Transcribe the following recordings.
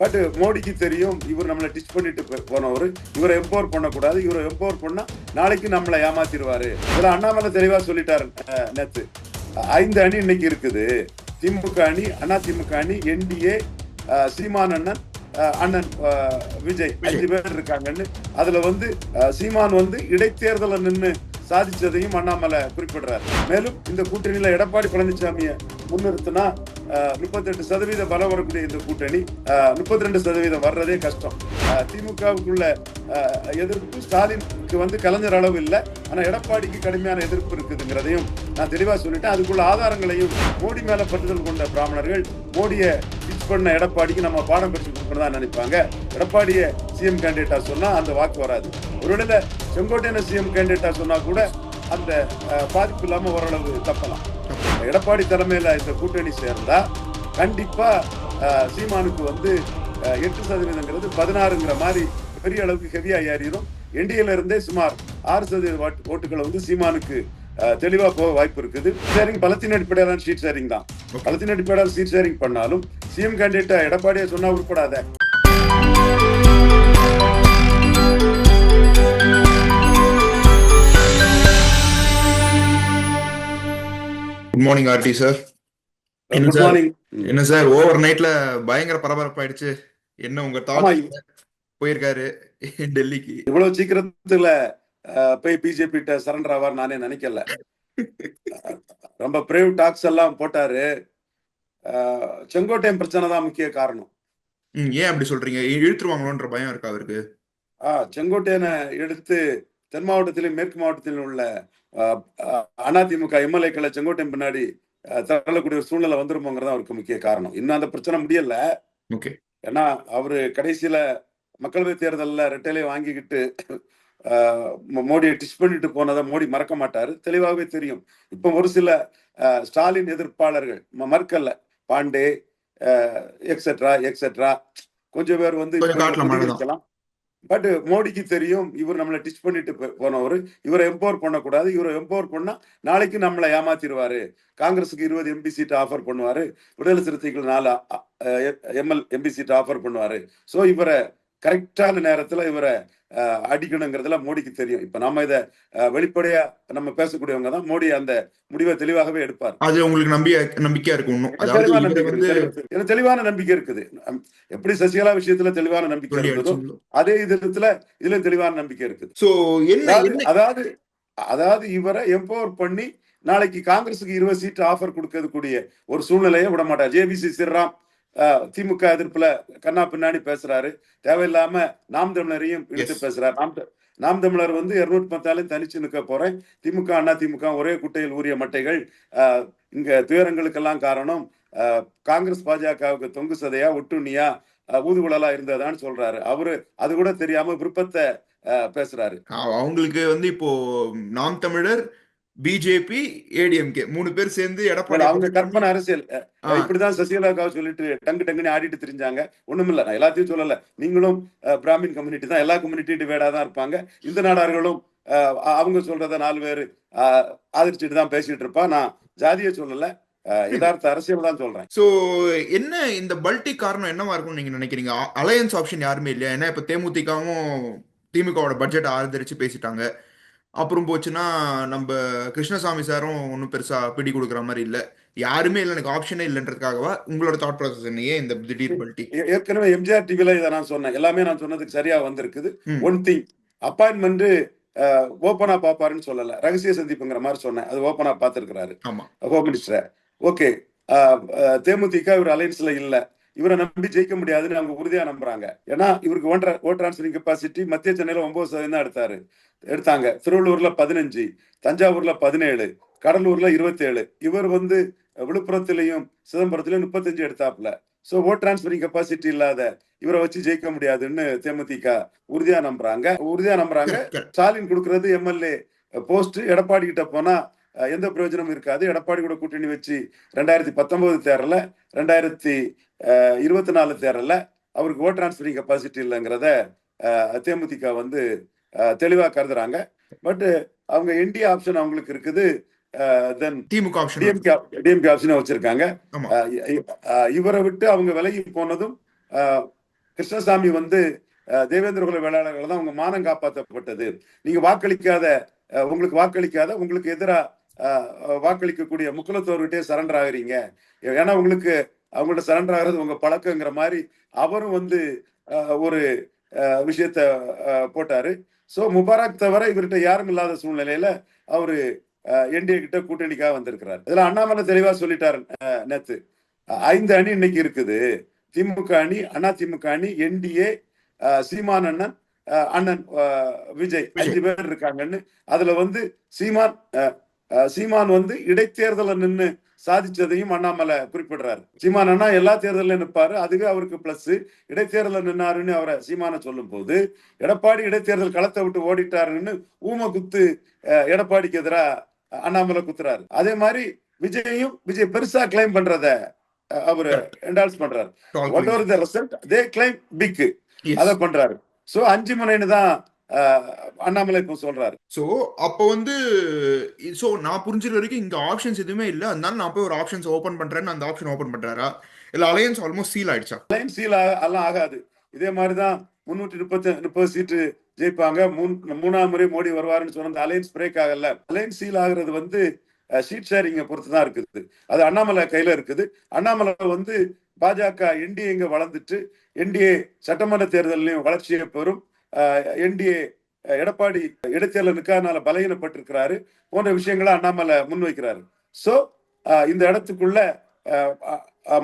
But மோடிக்கு தெரியும் இவர் நம்மளை டிச் பண்ணிட்டு போனவர். இவரை எம்பவர் பண்ணக்கூடாது. இவரை எம்பவர் பண்ணா நாளைக்கு நம்மளை ஏமாத்திடுவாரு இதுல அண்ணாமலை தெளிவா சொல்லிட்டாரு நேத்து. ஐந்து அணி இன்னைக்கு இருக்குது. திமுக அணி அண்ணா திமுக அணி என்டிஏ சீமான் அண்ணன் அண்ணன் விஜய் அஞ்சு பேர் இருக்காங்கன்னு. அதுல வந்து சீமான் வந்து இடைத்தேர்தல நின்னு சாதிச்சதையும் அண்ணாமலை குறிப்பிடுறாரு. மேலும் இந்த கூட்டணியில எடப்பாடி பழனிசாமியை முன்னிறுத்தினா முப்பத்தெட்டு சதவீத பலம் வரக்கூடிய இந்த கூட்டணி. முப்பத்தி ரெண்டு சதவீதம் வர்றதே கஷ்டம். திமுகவுக்குள்ள எதிர்ப்பு ஸ்டாலினுக்கு வந்து கலைஞர் அளவு இல்லை. ஆனால் எடப்பாடிக்கு கடுமையான எதிர்ப்பு இருக்குதுங்கிறதையும் நான் தெளிவாக சொல்லிட்டேன். அதுக்குள்ள ஆதாரங்களையும் மோடி மேலே பற்றுதல் கொண்ட பிராமணர்கள் மோடியை பிச் பண்ண எடப்பாடிக்கு நம்ம பாடம் பெற்று கொடுக்கணும் தான் நினைப்பாங்க. எடப்பாடியை சிஎம் கேண்டிடேட்டா சொன்னால் அந்த வாக்கு வராது. ஒருவேளை செங்கோட்டையனை சிஎம் கேண்டிடேட்டா சொன்னால் கூட அந்த பாதிப்பு இல்லாமல் ஓரளவு தப்பலாம். எடப்பாடி தலைமையில இந்த கூட்டணி சேர்ந்தா கண்டிப்பா சீமானுக்கு வந்து எட்டு சதவீதங்கிறது பதினாறுங்கிற மாதிரி பெரிய அளவுக்கு ஹெவியா ஏறிடும் என்டிஏல இருந்தே சுமார் ஆறு சதவீத ஓட்டுகளை வந்து சீமானுக்கு தெளிவா போக வாய்ப்பு இருக்குது. ஷேரிங் பலத்தின் அடிப்படையிலான ஷீட் ஷேரிங் தான். பலத்தின் அடிப்படையில் சீட் ஷேரிங் பண்ணாலும் சிஎம் கேண்டிடேட்டா எடப்பாடியை சொன்னா உட்படாத குட் மார்னிங் ஆர்டி சார் என்ன சார் என்ன சார் ஓவர் நைட்ல பயங்கர பரபரப்பாயிடுச்சு. என்ன உங்க தாட் போயிருக்காரு டெல்லிக்கு. இவ்வளவு சீக்கிரத்துல போய் பிஜேபி கிட்ட சரண்டர் ஆவார் நானே நினைக்கல. ரொம்ப பிரேவ் டாக்ஸ் எல்லாம் போட்டாரு. செங்கோட்டையன் பிரச்சனை தான் முக்கிய காரணம். ஏன் அப்படி சொல்றீங்க? இழுத்துருவாங்களோன்ற பயம் இருக்கா அவருக்கு? ஆஹ், செங்கோட்டையனை எடுத்து தென் மாவட்டத்திலும் மேற்கு மாவட்டத்திலும் உள்ள அதிமுக எம்எல்ஏக்களை செங்கோட்டையன் பின்னாடி தள்ளக்கூடிய ஒரு சூழ்நிலை வந்துருமோங்கிறது அவருக்கு முக்கிய காரணம். இன்னும் அந்த பிரச்சனை முடியல. ஏன்னா அவரு கடைசியில மக்களவை தேர்தல்ல ரெட்டையிலே வாங்கிக்கிட்டு மோடியை டிச் பண்ணிட்டு போனதை மோடி மறக்க மாட்டாரு. தெளிவாகவே தெரியும். இப்போ ஒரு சில ஸ்டாலின் எதிர்ப்பாளர்கள் மறுக்கல்ல பாண்டே எக்ஸெட்ரா எக்ஸெட்ரா கொஞ்சம் பேர் வந்து. இருக்கலாம். பட் மோடிக்கு தெரியும் இவர் நம்மளை டிச் பண்ணிட்டு போனவர். இவரை எம்பவர் பண்ணக்கூடாது. இவரை எம்பவர் பண்ணா நாளைக்கு நம்மளை ஏமாத்திடுவாரு காங்கிரஸுக்கு இருபது எம்பி சீட் ஆஃபர் பண்ணுவாரு. விடுதலை சிறுத்தைகள் நாலு எம்எல் எம்பி சீட் ஆஃபர் பண்ணுவாரு. சோ இவரை கரெக்டான நேரத்துல இவரை அடிக்கணுங்கிறதுல மோடிக்கு தெரியும். இப்ப நம்ம இத வெளிப்படையா நம்ம பேசக்கூடியவங்க தான் மோடி அந்த முடிவை தெளிவாகவே எடுப்பார். அது உங்களுக்கு நம்பிய நம்பிக்கையா எனக்கு தெளிவான நம்பிக்கை வந்து இருக்கு. எனக்கு தெளிவான நம்பிக்கை இருக்குது. எப்படி சசிகலா விஷயத்துல தெளிவான நம்பிக்கை இருக்குதோ. அதே இதுல இதுல தெளிவான நம்பிக்கை இருக்குது. அதாவது அதாவது இவரை எம்பவர் பண்ணி நாளைக்கு காங்கிரஸுக்கு இருபது சீட் ஆஃபர் கொடுக்கறதுக்கூடிய ஒரு சூழ்நிலையை விட மாட்டார் ஜேபிசி சிறாம் திமுக எதிர்ப்புல கண்ணா பின்னாடி பேசுறாரு. தேவையில்லாம நாம் தமிழரையும் இழுத்து. பேசுறாரு. நாம் நாம் தமிழர் வந்து இருநூத்தி பத்தாலையும் தனிச்சு நிற்க போறேன். திமுக அண்ணா திமுக ஒரே குட்டையில் ஊறிய மட்டைகள் இங்க துயரங்களுக்கெல்லாம் காரணம் காங்கிரஸ் பாஜகவுக்கு தொங்கு சதையா ஒட்டுண்ணியா ஊதுகுழலா இருந்ததான்னு சொல்றாரு. அவரு அது கூட தெரியாம விருப்பத்தை பேசுறாரு. அவங்களுக்கு வந்து இப்போ நாம் தமிழர் பிஜேபி ஏடிஎம்கே மூணு பேர் சேர்ந்து எடப்பாடி அவங்க கற்பனை அரசியல். இப்படிதான் சசிகலாக்காவை சொல்லிட்டு டங்கு டங்குன்னு ஆடிட்டு தெரிஞ்சாங்க. ஒண்ணுமில்ல நான் எல்லாத்தையும் சொல்லல. நீங்களும் பிராமின் கம்யூனிட்டி தான். எல்லா கம்யூனிட்டி டிவைடா தான் இருப்பாங்க. இந்த நாடார்களும் அவங்க சொல்றத நாலு பேர் ஆதரிச்சுட்டு தான் பேசிட்டு இருப்பா. நான் ஜாதியை சொல்லல. யதார்த்த அரசியல் தான் சொல்றேன். சோ என்ன இந்த பல்டி காரணம் என்னவா இருக்கும்னு நீங்க நினைக்கிறீங்க? அலையன்ஸ் ஆப்ஷன் யாருமே இல்லையா? ஏன்னா இப்ப தேமுதிகவும் திமுகவோட பட்ஜெட் ஆதரிச்சு பேசிட்டாங்க. அப்புறம் போச்சுன்னா நம்ம கிருஷ்ணசாமி சாரும் ஒன்றும் பெருசா பிடி கொடுக்குற மாதிரி இல்ல. யாருமே இல்லை எனக்கு ஆப்ஷனே இல்லைன்றதுக்காகவா உங்களோட தாட் ப்ராசஸ் என்ன ஏன் இந்த திடீர் பல்டி ஏ- ஏற்கனவே எம்ஜிஆர் டிவில இதை நான் சொன்னேன். எல்லாமே நான் சொன்னதுக்கு சரியா வந்திருக்குது. ஒன் திங் அப்பாயின்மெண்ட் ஓப்பனா பாப்பாருன்னு சொல்லல. ரகசிய சந்திப்புங்கிற மாதிரி சொன்னேன். அது ஓப்பனா பார்த்திருக்கிறாரு. ஹோம் மினிஸ்டர் ஓகே தேமுதிக இவர் அலைன்ஸ்ல இல்ல. இவரை நம்பி ஜெயிக்க முடியாதுன்னு அவங்க உறுதியா நம்புறாங்க. ஏன்னா இவருக்கு ஓன் ஓட் டிரான்ஸ்ஃபரிங் கெப்பாசிட்டி மத்திய சென்னையில ஒன்பது சதவீதம் தான் எடுத்தாரு. எடுத்தாங்க. திருவள்ளூர்ல பதினஞ்சு தஞ்சாவூர்ல பதினேழு கடலூர்ல இருபத்தேழு. இவர் வந்து விழுப்புரத்திலையும் சிதம்பரத்திலையும் முப்பத்தஞ்சு எடுத்தாப்ல சோ ஓட் டிரான்ஸ்ஃபரிங் கெப்பாசிட்டி இல்லாத இவரை வச்சு ஜெயிக்க முடியாதுன்னு தேமுதிக உறுதியா நம்புறாங்க. உறுதியா நம்புறாங்க. ஸ்டாலின் கொடுக்கறது எம்எல்ஏ போஸ்ட் எடப்பாடி கிட்ட போனா எந்த பிரயோஜனமும் இருக்காது. எடப்பாடி கூட கூட்டணி வச்சு ரெண்டாயிரத்தி பத்தொன்பது தேர்தல ரெண்டாயிரத்தி இருபத்தி நாலு தேர்தல்ல அவருக்கு ஓட் டிரான்ஸ்பரிங் கெப்பாசிட்டி இல்லைங்கிறத தேமுதிக வந்து அஹ், தெளிவா கருதுறாங்க. பட் அவங்க என்டிஏ ஆப்ஷன் அவங்களுக்கு இருக்குது. தென் திமுக ஆப்ஷன் டிஎம்கே ஆப்ஷனை வச்சிருக்காங்க. இவரை விட்டு அவங்க விலகி போனதும் கிருஷ்ணசாமி வந்து தேவேந்திர குல வேளாளர்கள் தான் உங்க மானம் காப்பாற்றப்பட்டது நீங்க வாக்களிக்காத உங்களுக்கு வாக்களிக்காத உங்களுக்கு எதிராக வாக்களிக்கக்கூடிய முக்குலத்தோர்கிட்டே சரண்டர் ஆகுறீங்க. ஏன்னா உங்களுக்கு அவங்கள்ட்ட சரண்டர் ஆகிறது உங்க பழக்கங்கிற மாதிரி அவரும் வந்து ஒரு விஷயத்த போட்டாரு. சோ முபாரக் தவிர இவர்கிட்ட யாரும் இல்லாத சூழ்நிலையில அவரு என்டிஏ கிட்ட கூட்டணிக்காக வந்திருக்கிறார். இதுல அண்ணாமலை தெளிவா சொல்லிட்டாரு நேத்து. ஐந்து அணி இன்னைக்கு இருக்குது. திமுக அணி அண்ணா திமுக அணி என்டிஏ சீமான் அண்ணன் அண்ணன் விஜய். அஞ்சு பேர் இருக்காங்கன்னு. அதுல வந்து சீமான் சீமான் வந்து இடைத்தேர்தல நின்னு சாதிச்சதையும் அண்ணாமலை குறிப்பிடுறாரு. சீமான் அண்ணா எல்லா தேர்தலிலும் நிற்பாரு அதுவே அவருக்கு பிளஸ் இடைத்தேர்தலில் நின்னாருன்னு அவரை சீமான சொல்லும் போது எடப்பாடி இடைத்தேர்தல் களத்தை விட்டு ஓடிட்டாருன்னு ஊம குத்து எடப்பாடிக்கு எதிராக அண்ணாமலை குத்துறாரு. அதே மாதிரி விஜயும் விஜய் பெருசா கிளைம் பண்றத அவரு என்டால்ஸ் பண்றாரு. Whatever the result they claim big அத பண்றாரு. சோ அஞ்சு மணின்னு தான் அண்ணாமலை இப்போ சொல்றாரு. சோ அப்போ வந்து சோ நான் புரிஞ்சுற வரைக்கும் இங்க ஆப்ஷன்ஸ் எதுவுமே இல்ல. அதனால நான் போய் ஒரு ஆப்ஷன்ஸ் ஓபன் பண்றேன்னு அந்த ஆப்ஷன் ஓபன் பண்றாரா? இல்ல அலையன்ஸ் ஆல்மோஸ்ட் சீல் ஆயிடுச்சா? லைன் சீல் எல்லாம் ஆகாது. இதே மாதிரிதான் முன்னூற்றி முப்பத்தி முப்பது சீட்டு ஜெயிப்பாங்க. மூணு மூணாம் முறை மோடி வருவாருன்னு சொன்ன அலைன்ஸ் பிரேக் ஆகல. அலைன்ஸ் சீல் ஆகுறது வந்து ஷீட் ஷேரிங்க பொறுத்து தான் இருக்குது. அது அண்ணாமலை கையில இருக்குது. அண்ணாமலை வந்து பாஜக என்டிஏ இங்க வளர்ந்துட்டு என்டிஏ சட்டமன்ற தேர்தலையும் வளர்ச்சியை பெறும். என்டிஏ எடப்பாடி இடைத்தேர்தல் அதனால பலகீனப்பட்டிருக்கிறாரு. போன்ற விஷயங்களை அண்ணாமலை முன்வைக்கிறாரு. சோ இந்த இடத்துக்குள்ள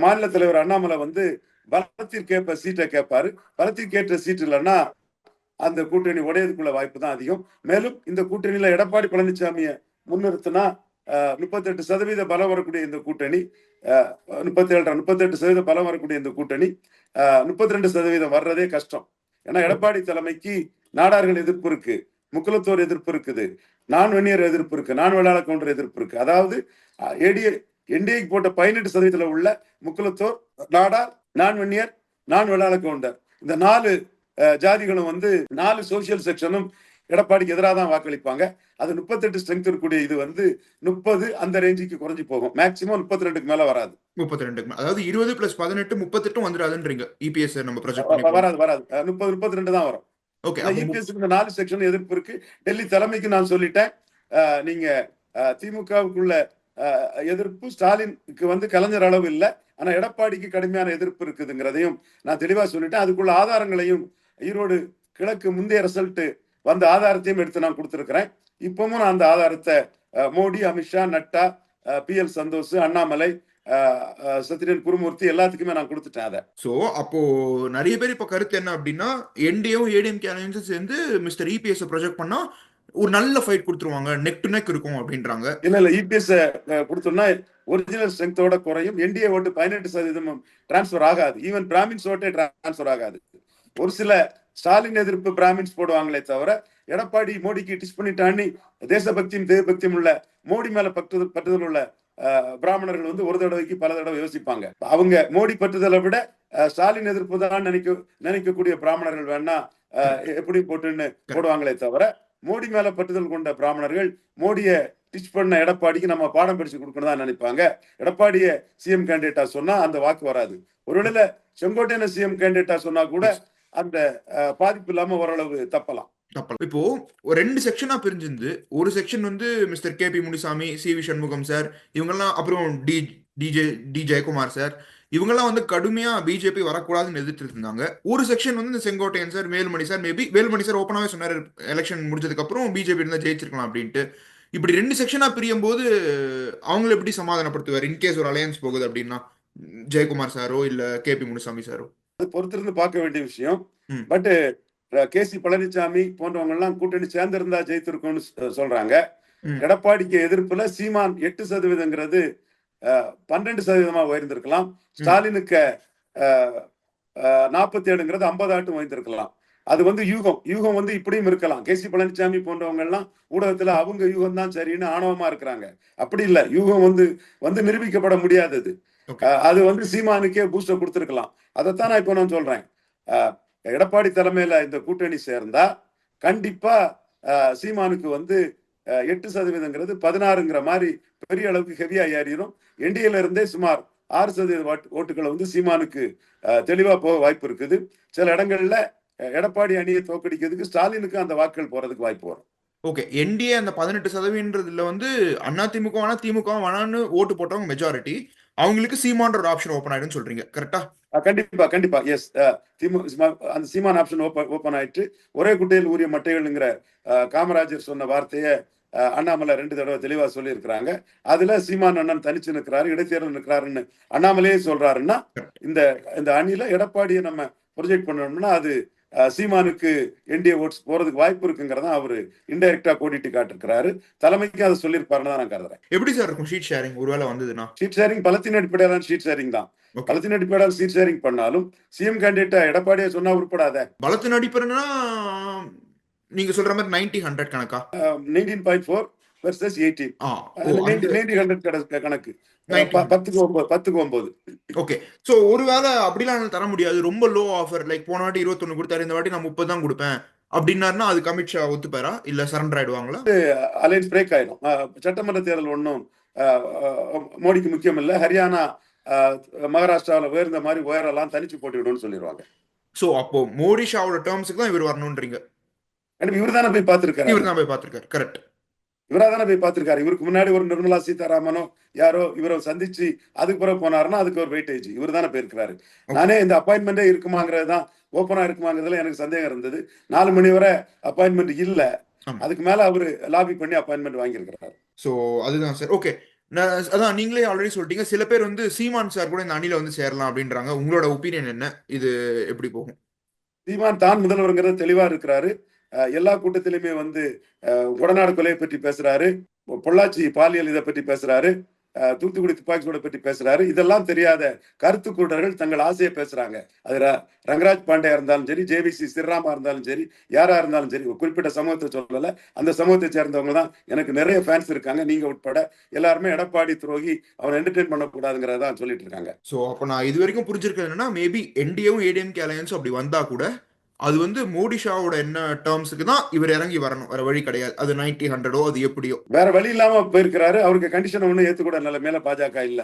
மாநில தலைவர் அண்ணாமலை வந்து பலத்திற்கேற்ப சீட்டை கேட்பாரு. பலத்திற்கேற்ற சீட் இல்லைன்னா அந்த கூட்டணி உடையதுக்குள்ள வாய்ப்பு தான் அதிகம். மேலும் இந்த கூட்டணியில எடப்பாடி பழனிசாமியை முன்னிறுத்தினா முப்பத்தெட்டு சதவீத பலம் வரக்கூடிய இந்த கூட்டணி முப்பத்தி ஏழு முப்பத்தெட்டு சதவீத பலம் வரக்கூடிய இந்த கூட்டணி முப்பத்தி ரெண்டு சதவீதம் வர்றதே கஷ்டம். ஏன்னா எடப்பாடி தலைமைக்கு நாடார்கள் எதிர்ப்பு இருக்கு முக்குலத்தோர் எதிர்ப்பு இருக்குது நான் வெண்ணியர் எதிர்ப்பு இருக்கு நான் வேளாள கவுண்டர் எதிர்ப்பு இருக்கு. அதாவது ஏடிஏ என்டிஏக்கு போட்ட பதினெட்டு சதவீதத்துல உள்ள முக்குலத்தோர் நாடார் நான் வெண்ணியர் நான் வேளாள கவுண்டர். இந்த நாலு அஹ், ஜாதிகளும் வந்து நாலு சோசியல் செக்ஷனும் எடப்பாடிக்கு எதிராக தான் வாக்களிப்பாங்க. அது முப்பத்தெட்டு ஸ்ட்ரென்த் இருக்கக்கூடிய இது வந்து முப்பது அந்த ரேஞ்சுக்கு குறைஞ்சு போகும். மேக்சிமம் முப்பத்தி ரெண்டுக்கு மேல வராது. முப்பத்தி ரெண்டுக்கு அதாவது இருபது பிளஸ் பதினெட்டு முப்பத்தெட்டும் வந்துடாதுன்றீங்க. இபிஎஸ் நம்ம வ- ப்ரொஜெக்ட் வராது வராது. முப்பது முப்பத்தி ரெண்டு தான் வரும். ஓகே இபிஎஸ் இந்த நாலு செக்ஷன் எதிர்ப்பு இருக்கு. டெல்லி தலைமைக்கு நான் சொல்லிட்டேன். நீங்க திமுகவுக்குள்ள எதிர்ப்பு ஸ்டாலினுக்கு வந்து கலைஞர் அளவு இல்ல. ஆனா எடப்பாடிக்கு கடுமையான எதிர்ப்பு இருக்குதுங்கிறதையும் நான் தெளிவா சொல்லிட்டேன். அதுக்குள்ள ஆதாரங்களையும் ஈரோடு கிழக்கு முந்தைய ரிசல்ட் வந்த ஆதாரத்தையும் எடுத்து நான் கொடுத்திருக்கிறேன். இப்பவும் நான் அந்த ஆதாரத்தை மோடி அமித்ஷா நட்டா பி எல் சந்தோஷ் அண்ணாமலை சத்யன் குருமூர்த்தி எல்லாத்துக்குமே நான் கொடுத்துட்டேன் அதை. சோ அப்போ நிறைய பேர் இப்ப கருத்து என்ன அப்படின்னா என்டிஏவும் ஏடிஎம்கே அலையன்ஸும் சேர்ந்து மிஸ்டர் இபிஎஸ் ப்ரொஜெக்ட் பண்ணா ஒரு நல்ல ஃபைட் கொடுத்துருவாங்க. நெக் டு நெக் இருக்கும் அப்படின்றாங்க. இல்ல இல்ல இபிஎஸ் கொடுத்தோம்னா ஒரிஜினல் ஸ்ட்ரென்த்தோட குறையும். என்டிஏ ஓட்டு பதினெட்டு சதவீதம் டிரான்ஸ்ஃபர் ஆகாது. ஈவன் பிராமின்ஸ் ஓட்டே டிரான்ஸ்ஃபர் ஆகாது. ஒரு சில ஸ்டாலின் எதிர்ப்பு பிராமின்ஸ் போடுவாங்களே தவிர எடப்பாடி மோடிக்கு டிச் பண்ணிட்டான்னு தேசபக்தியும் தேவபக்தியும் உள்ள மோடி மேல பற்று பற்றுதல் உள்ள பிராமணர்கள் வந்து ஒரு தடவைக்கு பல தடவை யோசிப்பாங்க. அவங்க மோடி பற்றுதலை விட ஸ்டாலின் எதிர்ப்பு தான் நினைக்க நினைக்கக்கூடிய பிராமணர்கள் வேணா எப்படி போட்டுன்னு போடுவாங்களே தவிர மோடி மேல பற்றுதல் கொண்ட பிராமணர்கள் மோடிய டிச் பண்ண எடப்பாடிக்கு நம்ம பாடம் படிச்சு கொடுக்கணும் தான் நினைப்பாங்க. எடப்பாடிய சிஎம் கேண்டிடேட்டா சொன்னா அந்த வாக்கு வராது. ஒருவேளை செங்கோட்டையன சிஎம் கேண்டிடேட்டா சொன்னா கூட அந்த பாதிப்பு இல்லாம ஓரளவு தப்பலாம். தப்பலாம். இப்போ ஒரு ரெண்டு செக்ஷனா பிரிஞ்சிருந்து ஒரு செக்ஷன் வந்து mister K P Munusamy C V Shanmugam sir இவங்கெல்லாம் அப்புறம் D DJ D Jayakumar sir இவங்கெல்லாம் வந்து கடுமையா பிஜேபி வரக்கூடாதுன்னு எதிர்த்து இருந்தாங்க ஒரு செக்ஷன் வந்து இந்த Sengottaiyan sir Velumani sir maybe Velumani sir ஓப்பனாவே சொன்னார் எலெக்ஷன் முடிஞ்சதுக்கு அப்புறம் பிஜேபி இருந்தா ஜெயிச்சிருக்கலாம் அப்படின்ட்டு. இப்படி ரெண்டு செக்ஷனா பிரியும் போது அவங்களை எப்படி சமாதானப்படுத்துவார்? இன்கேஸ் ஒரு அலையன்ஸ் போகுது அப்படின்னா ஜெயக்குமார் சாரோ இல்ல கே பி முனுசாமி சாரோ அது பொறுத்திருந்து பார்க்க வேண்டிய விஷயம். பட் கே சி பழனிசாமி போன்றவங்க எல்லாம் கூட்டணி சேர்ந்திருந்தா ஜெயித்திருக்கும்னு சொல்றாங்க. எடப்பாடிக்கு எதிர்ப்புல சீமான் எட்டு சதவீதங்கிறது பன்னெண்டு சதவீதமா உயர்ந்திருக்கலாம். ஸ்டாலினுக்கு நாற்பத்தி ஏழுங்கிறது ஐம்பது ஆட்டும் உயர்ந்திருக்கலாம். அது வந்து யூகம். யூகம் வந்து இப்படியும் இருக்கலாம். கே சி பழனிசாமி போன்றவங்க எல்லாம் ஊடகத்துல அவங்க யூகம் தான் சரின்னு ஆணவமா இருக்கிறாங்க. அப்படி இல்ல. யூகம் வந்து வந்து நிரூபிக்கப்பட முடியாதது. அது வந்து சீமானுக்கே பூஸ்டர் கொடுத்திருக்கலாம். அதைத்தான் நான் இப்போ நான் சொல்றேன். எடப்பாடி தலைமையில இந்த கூட்டணி சேர்ந்தா கண்டிப்பா சீமானுக்கு வந்து எட்டு சதவீதங்கிறது பதினாறுங்கிற மாதிரி பெரிய அளவுக்கு ஹெவியா ஏறிடும் என்டிஏல இருந்தே சுமார் ஆறு சதவீத ஓட்டுகளை வந்து சீமானுக்கு தெளிவா போக வாய்ப்பு இருக்குது. சில இடங்கள்ல எடப்பாடி அணியை தோக்கடிக்கிறதுக்கு ஸ்டாலினுக்கு அந்த வாக்குகள் போறதுக்கு வாய்ப்பு வரும். ஓகே என்டிஏ அந்த பதினெட்டு சதவீதன்றதுல வந்து அண்ணா திமுக வேணா திமுக வேணான்னு ஓட்டு போட்டவங்க மெஜாரிட்டி அவங்களுக்கு சீமான்ற ஒரு ஆப்ஷன் ஓப்பன் ஆயிடும்னு சொல்றீங்க. கரெக்டா கண்டிப்பா கண்டிப்பா. எஸ் அந்த சீமான் ஆப்ஷன் ஓப்பன் ஓப்பன் ஆயிட்டு ஒரே குட்டையில் ஊறிய மட்டைகள்ங்கிற காமராஜர் சொன்ன வார்த்தையை அண்ணாமலை ரெண்டு தடவை தெளிவா சொல்லியிருக்கிறாங்க. அதுல சீமான் அண்ணன் தனிச்சு நிற்கிறாரு இடைத்தேர்தல் நிற்கிறாருன்னு அண்ணாமலையே சொல்றாருன்னா இந்த இந்த அணியில எடப்பாடியை நம்ம ப்ரொஜெக்ட் பண்ணணும்னா அது சீமானுக்கு என்டிஏ ஓட்ஸ் போறதுக்கு வாய்ப்பு இருக்குங்கிறத அவரு இன்டைரக்டா கோடிட்டு காட்டிருக்கிறாரு. தலைமைக்கு அதை சொல்லியிருப்பாருன்னு தான் நான் கருதுறேன். எப்படி சார் இருக்கும் ஷீட் ஷேரிங் ஒருவேளை வந்ததுன்னா? ஷீட் ஷேரிங் பலத்தின் அடிப்படையிலான ஷீட் ஷேரிங் தான். பலத்தின் அடிப்படையில் ஷீட் ஷேரிங் பண்ணாலும் சிஎம் கேண்டிடேட்டா எடப்பாடியை சொன்னா உட்படாத பலத்தின் அடிப்படைனா நீங்க சொல்ற மாதிரி நைன்டி ஹண்ட்ரட் கணக்கா? நைன்டீன் பாயிண்ட் ஃபோர் வெர்சஸ் அந்த- நைன்டி ஹண்ட்ரட் கணக்கு 90. ப- பத்துக்கு ஒன்பது பத்துக்கு ஒன்பது. ஓகே சோ ஒருவேளை அப்படிலாம் தர முடியாது. ரொம்ப லோ ஆஃபர் லைக் போன வாட்டி இருபத்தொன்னு கொடுத்தாரு. இந்த வாட்டி நான் முப்பது தான் கொடுப்பேன். அப்படின்னாருன்னா அது அமித்ஷா ஒத்துப்பாரா? இல்ல சரண்டர் ஆயிடுவாங்களா? அலைன்ஸ் பிரேக் ஆயிடும். சட்டமன்ற தேர்தல் ஒன்றும் மோடிக்கு முக்கியம் இல்லை. ஹரியானா மகாராஷ்டிராவில் உயர்ந்த மாதிரி உயரெல்லாம் தனிச்சு போட்டுவிடும்னு சொல்லிடுவாங்க சோ அப்போ மோடி ஷாவோட டேர்ம்ஸுக்கு தான் இவர் வரணும்ன்றீங்க கண்டிப்பா இவர் தானே போய் பார்த்திருக்காரு. இவர் தான் போய் பார்த்திருக்காரு. கரெக்ட் இவரா தானே போய் பார்த்திருக்காரு? இவருக்கு முன்னாடி ஒரு நிர்மலா சீதாராமனோ யாரோ இவரை சந்திச்சு அதுக்கு பிறகு போனாருன்னா அதுக்கு ஒரு வெயிட்டேஜ் இவர் தானே போயிருக்கிறாரு நானே இந்த அப்பாயின்மெண்டே இருக்குமாங்கிறது தான் ஓப்பனா இருக்குமாங்கிறதுல எனக்கு சந்தேகம் இருந்தது. நாலு மணி வரை அப்பாயின்மெண்ட் இல்ல. அதுக்கு மேல அவரு லாபி பண்ணி அப்பாயின்மெண்ட் வாங்கியிருக்கிறாரு. சோ அதுதான் சார். ஓகே நான் அதான் நீங்களே ஆல்ரெடி சொல்லிட்டீங்க. சில பேர் வந்து சீமான் சார் கூட இந்த அணில வந்து சேரலாம் அப்படின்றாங்க. உங்களோட ஒப்பீனியன் என்ன? இது எப்படி போகும்? சீமான் தான் முதல்வருங்கிறது தெளிவா இருக்கிறாரு. எல்லா கூட்டத்திலுமே வந்து உடநாடு கொடநாடு கொலையை பற்றி பேசுறாரு. பொள்ளாச்சி பாலியல் இதை பற்றி பேசுறாரு. தூத்துக்குடி துப்பாக்கி சூடை பற்றி பேசுறாரு. இதெல்லாம் தெரியாத கருத்து கூட்டர்கள் தங்கள் ஆசையை பேசுறாங்க. அது ரங்கராஜ் பாண்டியா இருந்தாலும் சரி ஜேவிசி ஸ்ரீராமா இருந்தாலும் சரி யாரா இருந்தாலும் சரி குறிப்பிட்ட சமூகத்தை சொல்லல. அந்த சமூகத்தை சேர்ந்தவங்க தான் எனக்கு நிறைய ஃபேன்ஸ் இருக்காங்க. நீங்க உட்பட எல்லாருமே எடப்பாடி துரோகி அவனை என்டர்டெயின் பண்ணக்கூடாதுங்கிறதான் சொல்லிட்டு இருக்காங்க. ஸோ அப்போ நான் இது வரைக்கும் புரிஞ்சிருக்கிறது என்னன்னா மேபி என்டிஏவும் ஏடிஎம்கே அலையன்ஸும் அப்படி வந்தா கூட அது வந்து மோடி ஷாவோட என்ன டேர்ம்ஸுக்கு தான் இவர் இறங்கி வரணும். வேற வழி கிடையாது. அது நைன்டி ஹண்ட்ரடோ அது எப்படியோ. வேற வழி இல்லாம போயிருக்கிறாரு. அவருக்கு கண்டிஷன் ஒன்றும் ஏத்துக்கூட நிலைமையில பாஜக இல்ல.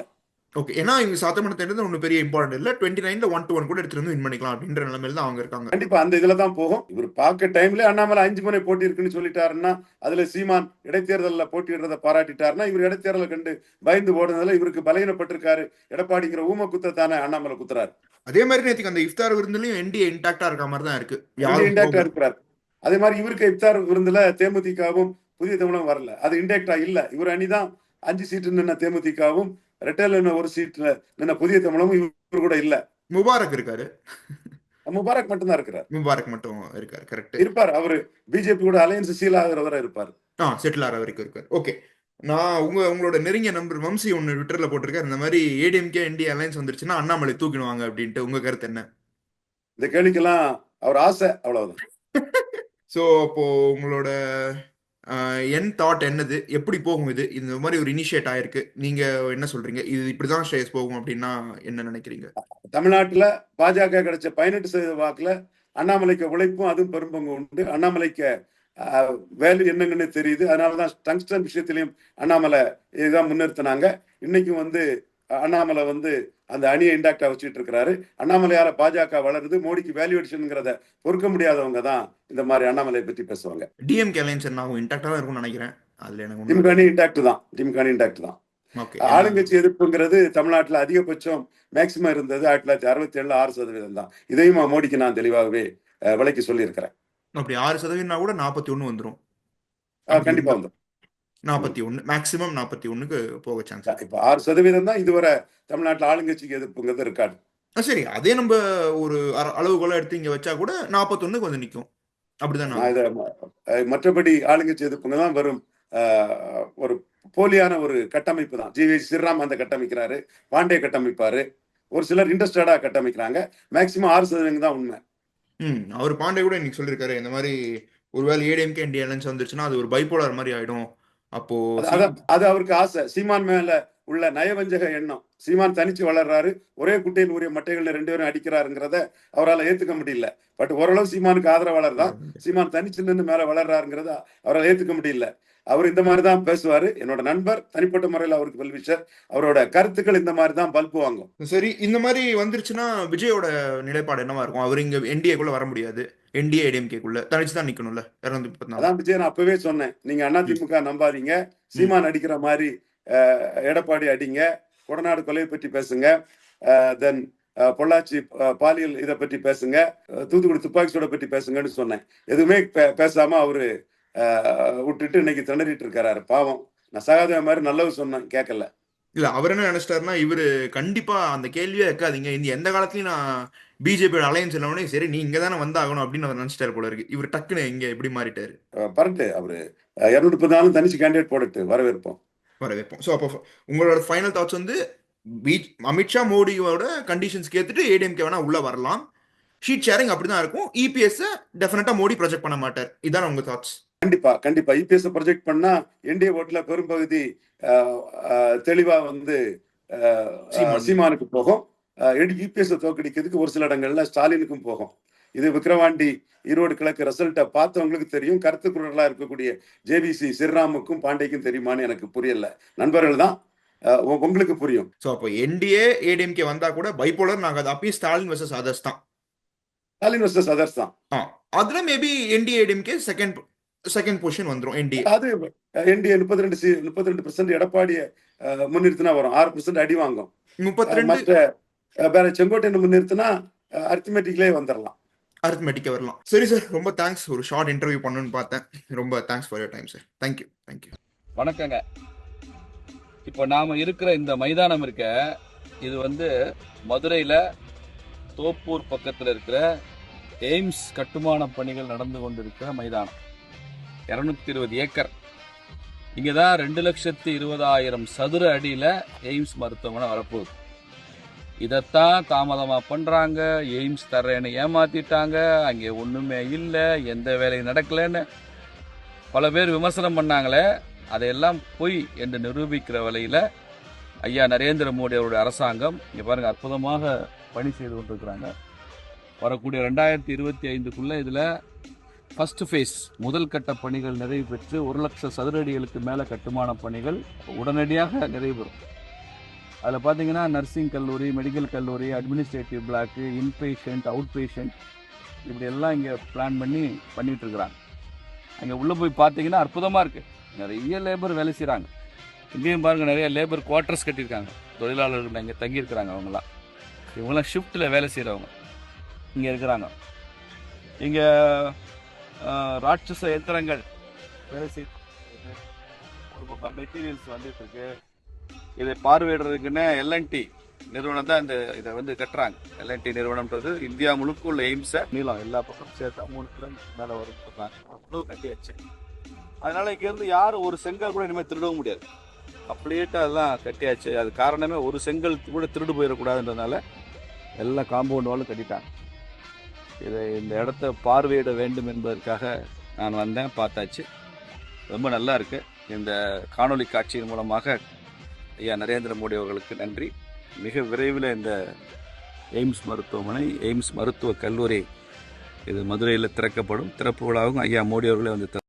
ஓகே ஏன்னா இவங்க சட்டமன்றத்தை எடுத்து ஒன்றும் பெரிய இம்பார்ட்டன்ட் இல்லை. டுவெண்ட்டி நைன்ல ஒன் டு ஒன் கூட எடுத்துட்டு வந்து வின் பண்ணிக்கலாம் அப்படின்ற நிலைமையில தான் அவங்க இருக்காங்க. கண்டிப்பா அந்த இதுல தான் போகும். இவர் பார்க்க டைம்ல அண்ணாமலை அஞ்சு முறை போட்டி இருக்குன்னு சொல்லிட்டாருன்னா அதுல சீமான் இடைத்தேர்தல்ல போட்டியிடுறத பாராட்டிட்டாருன்னா இவர் இடைத்தேர்தலை கண்டு பயந்து போடுறதுல இவருக்கு பலகீனப்பட்டிருக்காரு. எடப்பாடிங்கிற ஊம குத்தத்தானே அண்ணாமலை குத்துறாரு. அதே மாதிரி நேற்றுக்கு அந்த இஃப்தார் விருந்துலயும் என்டிஏ இன்டாக்டா இருக்க மாதிரி தான் இருக்கு. இன்டேக்டா இருக்கிறார். அதே மாதிரி இவருக்கு இப்தார் விருந்துல தேமுதிகவும் புதிய தமிழகம் வரல. அது இன்டேக்டா இல்ல. இவர் அணிதான் அஞ்சு சீட்டு நின்ன தேமுதிகவும் ரெட்டேல நின்ன ஒரு சீட்ல நின்ன புதிய தமிழகம் இவர் கூட இல்ல. முபாரக் இருக்காரு. முபாரக் மட்டும்தான் இருக்கிறார். முபாரக் மட்டும் இருக்காரு கரெக்ட் இருப்பார். அவரு பிஜேபி கூட அலையன்ஸ் சீல் ஆகிறவரை இருப்பார். ஆ செட்டில் ஆகிற வரைக்கும் இருக்காரு ஓகே நான் உங்க உங்களோட நெருங்கிய நம்பர் வம்சி ஒன்று ட்விட்டர்ல போட்டிருக்காரு. இந்த மாதிரி ஏடிஎம்கே இந்தியா அலையன்ஸ் வந்துருச்சுன்னா அண்ணாமலை தூக்கிடுவாங்க அப்படின்ட்டு. உங்க கருத்து என்ன? இந்த கேள்விக்கெல்லாம் அவர் ஆசை அவ்வளவுதான். ஸோ அப்போ உங்களோட என் தாட் என்னது? எப்படி போகும் இது? இந்த மாதிரி ஒரு இனிஷியேட் ஆயிருக்கு. நீங்க என்ன சொல்றீங்க? இது இப்படிதான் ஸ்டேஸ் போகும் அப்படின்னா என்ன நினைக்கிறீங்க? தமிழ்நாட்டுல பாஜக கிடைச்ச பதினெட்டு சதவீத வாக்குல அண்ணாமலைக்கு உழைப்பும் அதுவும் பெரும்பங்கு உண்டு. அண்ணாமலைக்கு வேல்யூ என்னங்கன்னு தெரியுது. அதனாலதான் டங்ஸ்டன் விஷயத்திலையும் அண்ணாமலை இதுதான் முன்னிறுத்தினாங்க. இன்னைக்கும் வந்து அண்ணாமலை வந்து அந்த அணியை இண்டாக்டா வச்சுட்டு இருக்கிறாரு. அண்ணாமலையால பாஜக வளருது. மோடிக்கு வேல்யூ அடிஷனுங்கிறத பொறுக்க முடியாதவங்க தான் இந்த மாதிரி அண்ணாமலை பத்தி பேசுவாங்க. டிஎம்கே அலையன்ஸ் என்ன ஆகும் இன்டாக்டா தான் இருக்கும்னு நினைக்கிறேன். அதுல எனக்கு இண்டாக்ட் தான். திமுக அணி இண்டாக்ட் தான். ஆளுங்கட்சி எதிர்ப்புங்கிறது தமிழ்நாட்டுல அதிகபட்சம் மேக்சிமம் இருந்தது ஆயிரத்தி தொள்ளாயிரத்தி அறுபத்தி ஏழுல ஆறு சதவீதம் தான் இதையும் மோடிக்கு நான் தெளிவாகவே அஹ், விளக்கி சொல்லியிருக்கிறேன். அப்படி ஆறு சதவீதம்னா கூட நாற்பத்தி ஒன்று வந்துடும் கண்டிப்பா வந்து நாற்பத்தி ஒன்று மேக்ஸிமம் நாற்பத்தி ஒன்றுக்கு போக சான்ஸ் இப்ப ஆறு சதவீதம் தான் இதுவரை தமிழ்நாட்டுல ஆளுங்கட்சிக்கு எதிர்ப்புங்கிறது இருக்காது சரி. அதே நம்ம ஒரு அளவுகோலை எடுத்து இங்க வச்சா கூட நாற்பத்தொன்னுக்கு வந்து நிற்கும் அப்படிதான்? மற்றபடி ஆளுங்கட்சி எதிர்ப்புங்க தான் வரும் ஒரு போலியான ஒரு கட்டமைப்பு தான். ஜி வி ஸ்ரீராம் அந்த கட்டமைக்கிறாரு பாண்டே கட்டமைப்பாரு. ஒரு சிலர் இன்ட்ரெஸ்டடா கட்டமைக்கிறாங்க. மேக்சிமம் ஆறு சதவீதம் தான் உண்மை. ம் அவர் பாண்டே கூட இன்னைக்கு சொல்லியிருக்காரு இந்த மாதிரி ஒருவேளை ஏடிஎம்கே இந்தியா அலைன்ஸ் வந்துருச்சுன்னா அது ஒரு பைப்போலார் மாதிரி ஆயிடும். அப்போ அது- அது- அது அவருக்கு ஆசை. சீமான் மேல உள்ள நயவஞ்சக எண்ணம். சீமான் தனிச்சு வளர்றாரு. ஒரே குட்டையில் உரிய மட்டைகள்ல ரெண்டு பேரும் அடிக்கிறாருங்கிறத அவரால் ஏத்துக்க முடியல. பட் ஓரளவு சீமானுக்கு ஆதரவாளர் தான். சீமான் தனிச்சு நின்று மேல வளர்றாருங்கிறத அவரால் ஏத்துக்க முடியல. அவர் இந்த மாதிரி தான் பேசுவாரு. என்னோட நண்பர் தனிப்பட்ட முறையில் அவருக்கு வெல்விஷர் அவரோட கருத்துக்கள் இந்த மாதிரி தான் பல்பு வாங்கும். சரி இந்த மாதிரி வந்துருச்சுன்னா விஜயோட நிலைப்பாடு என்னவா இருக்கும்? அவர் இங்க என்டிஏக்குள்ள வர முடியாது. என்டிஏ ஏடிஎம்கேக்குள்ள தனிச்சு தான் நிக்கணும்ல. இருநூத்தி முப்பத்தி அதான் விஜய் நான் அப்பவே சொன்னேன். நீங்க அதிமுக நம்பாதீங்க. சீமான் அடிக்கிற மாதிரி எடப்பாடி அடிங்க. கொடநாடு கொலை பற்றி பேசுங்க. தென் பொள்ளாச்சி பாலியல் இதை பற்றி பேசுங்க. தூத்துக்குடி துப்பாக்கி சூட பற்றி பேசுங்கன்னு சொன்னேன். எதுவுமே பேசாம அவரு விட்டுட்டு இன்னைக்கு திணறிட்டு இருக்காரு பாவம். நான் சகாதேவ மாதிரி நல்லது சொன்னேன் கேட்கல. இல்ல அவர் என்ன நினைச்சிட்டாருன்னா இவரு கண்டிப்பா அந்த கேள்வியே வைக்காதீங்க. இந்த எந்த காலத்துலயும் நான் பிஜேபியோட அலையன்ஸ் இல்லவனே சரி நீ இங்க தானே வந்தாகணும் அப்படின்னு அவர் நினைச்சிட்டாரு போல இருக்கு. இவர் டக்குன்னு இங்க எப்படி மாறிட்டாரு. பரட்டு அவரு. இருநூத்தி முப்பத்தி நாலு தனிச்சு கேண்டிடேட் போடட்டு வரவேற்போம். வர வைப்போம் ஸோ அப்போ உங்களோட ஃபைனல் தாட்ஸ் வந்து பீச் அமித்ஷா மோடியோட கண்டிஷன்ஸ் கேட்டுட்டு ஏடிஎம்கே வேணா உள்ள வரலாம். ஷீட் ஷேரிங் அப்படிதான் இருக்கும். E இபிஎஸ் டெஃபினட்டா மோடி ப்ரொஜெக்ட் பண்ண மாட்டார். இதான் உங்க தாட்ஸ் கண்டிப்பா கண்டிப்பா. இபிஎஸ் ப்ரொஜெக்ட் பண்ணா என்டிஏ ஓட்டுல பெரும்பகுதி தெளிவா வந்து. சீமானுக்கு. போகும். இபிஎஸ் தோக்கடிக்கிறதுக்கு ஒரு சில இடங்கள்ல ஸ்டாலினுக்கும் போகும். இது விக்கிரவாண்டி ஈரோடு கிழக்கு ரிசல்ட்டை பார்த்தவங்களுக்கு தெரியும். கருத்து குரலா இருக்கக்கூடிய ஜேபிசி ஸ்ரீராமுக்கும் பாண்டேக்கும் தெரியுமான்னு எனக்கு புரியல. நண்பர்கள் தான். உங்களுக்கு புரியும். ஸோ அப்போ என்டிஏ ஏடிஎம்கே வந்தா கூட பைபோலர் நாங்க அது அப்பயும் ஸ்டாலின் வர்சஸ் அதர்ஸ் தான். ஸ்டாலின் வர்சஸ் அதர்ஸ் தான். அதுல maybe NDA ADMK second second position வந்துரும் என்டிஏ அது என்டிஏ முப்பத்தி ரெண்டு சி முப்பத்தி ரெண்டு பெர்சென்ட் எடப்பாடியை முன்னிறுத்தினா வரும். ஆறு பெர்சென்ட் அடி வாங்கும். முப்பத்தி ரெண்டு வேற செங்கோட்டையன் முன்னிறுத்தினா அரித்மெட்டிக்லேயே வந்துடலாம் அரித்மெட்டிக்கா வரலாம். சரி சார் ரொம்ப தேங்க்ஸ் ஒரு ஷார்ட் இன்டர்வியூ பண்ணணும்னு பார்த்தேன். ரொம்ப thanks for your time sir thank you thank you வணக்கங்க. இப்போ நாம் இருக்கிற இந்த மைதானம் இருக்க இது வந்து மதுரையில் தோப்பூர் பக்கத்தில் இருக்கிற எய்ம்ஸ் கட்டுமான பணிகள் நடந்து கொண்டிருக்கிற மைதானம். இரநூத்தி இருபது ஏக்கர். இங்கே தான் ரெண்டு லட்சத்தி இருபதாயிரம் சதுர அடியில் எய்ம்ஸ் மருத்துவமனை வரப்போகுது. இதைத்தான் தாமதமாக பண்ணுறாங்க எய்ம்ஸ் தர்றேன்னு ஏமாத்திட்டாங்க. அங்கே ஒன்றுமே இல்லை. எந்த வேலையும் நடக்கலைன்னு பல பேர் விமர்சனம் பண்ணாங்களே. அதையெல்லாம் பொய் என்று நிரூபிக்கிற வகையில் ஐயா நரேந்திர மோடி அவருடைய அரசாங்கம் இங்கே பாருங்கள் அற்புதமாக பணி செய்து கொண்டிருக்கிறாங்க. வரக்கூடிய ரெண்டாயிரத்தி இருபத்தி ஐந்துக்குள்ளே இதில் ஃபர்ஸ்ட் ஃபேஸ் முதல் கட்ட பணிகள் நிறைவு பெற்று ஒரு லட்சம் சதுர அடிகளுக்கு மேலே கட்டுமான பணிகள் உடனடியாக நிறைவு பெறும். அதில் பார்த்தீங்கன்னா நர்சிங் கல்லூரி மெடிக்கல் கல்லூரி administrative block inpatient out patient இப்படி எல்லாம் இங்கே பிளான் பண்ணி பண்ணிகிட்ருக்குறாங்க அங்கே உள்ளே போய் பார்த்தீங்கன்னா அற்புதமாக இருக்குது நிறைய லேபர் வேலை செய்கிறாங்க இங்கேயும் பாருங்கள் நிறைய லேபர் குவார்ட்டர்ஸ் கட்டியிருக்காங்க. தொழிலாளர்கள் இங்கே தங்கியிருக்கிறாங்க அவங்களாம் இவங்களாம் ஷிஃப்ட்டில் வேலை செய்கிறவங்க இங்கே இருக்கிறாங்க. இங்கே ராட்சச எந்திரங்கள் வேலை செய்து ஒரு பக்கம் மெட்டீரியல்ஸ் வந்துட்டு இருக்கு இதை பார்வையிடுறதுக்குன்னு எல்என்டி நிறுவனம் தான் இந்த இதை வந்து கட்டுறாங்க. எல்என்டி நிறுவனம்ன்றது இந்தியா முழுக்க உள்ள எய்ம்ஸை நீளம் எல்லா பக்கம் சேர்த்தா மூணு கிலோமீட்டர் மேலே வரும் சொல்றாங்க. அவ்வளோ கட்டியாச்சு அதனால இங்கேருந்து யாரும் ஒரு செங்கல் கூட இனிமேல் திருடவும் முடியாது. கம்ப்ளீட்டாக அதெல்லாம் கட்டியாச்சு. அது காரணமே ஒரு செங்கல் கூட திருடு போயிடக்கூடாதுன்றதுனால எல்லா காம்பவுண்ட் வாலும் கட்டிட்டாங்க. இதை இந்த இடத்த பார்வையிட வேண்டும் என்பதற்காக நான் வந்தேன் பார்த்தாச்சு. ரொம்ப நல்லா இருக்கு. இந்த காணொலி காட்சியின் மூலமாக ஐயா நரேந்திர மோடி அவர்களுக்கு நன்றி. மிக விரைவில் இந்த எய்ம்ஸ் மருத்துவமனை எய்ம்ஸ் மருத்துவக் கல்லூரி இது மதுரையில் திறக்கப்படும். திறப்பு விழாவும் ஐயா மோடி அவர்களே வந்து